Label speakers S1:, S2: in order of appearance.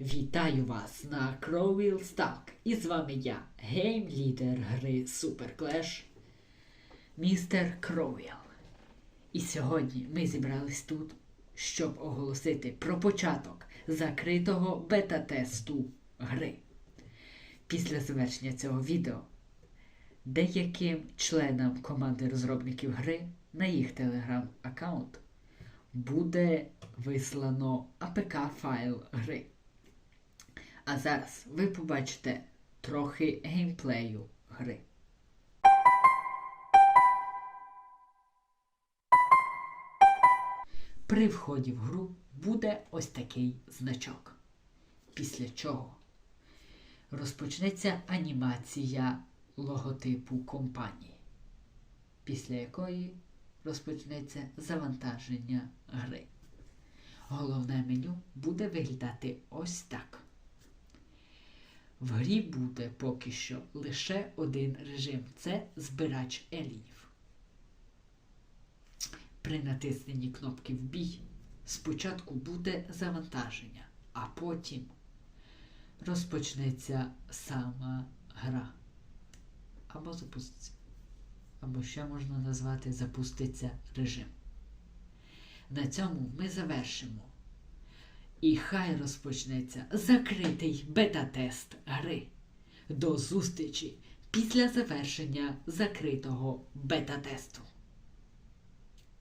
S1: Вітаю вас на Crowell Stack. І з вами я, гейм-лідер гри Super Clash, містер Кроуел. І сьогодні ми зібрались тут, щоб оголосити про початок закритого бета-тесту гри. Після завершення цього відео деяким членам команди розробників гри на їх телеграм-аккаунт буде вислано APK-файл гри. А зараз ви побачите трохи геймплею гри. При вході в гру буде ось такий значок. Після чого розпочнеться анімація логотипу компанії, після якої розпочнеться завантаження гри. Головне меню буде виглядати ось так. В грі буде поки що лише один режим це збирач еліїв. При натисненні кнопки в бій спочатку буде завантаження, а потім розпочнеться сама гра. Або запуститься. Або ще можна назвати запуститься режим. На цьому ми завершимо. І хай розпочнеться закритий бета-тест гри. До зустрічі після завершення закритого бета-тесту.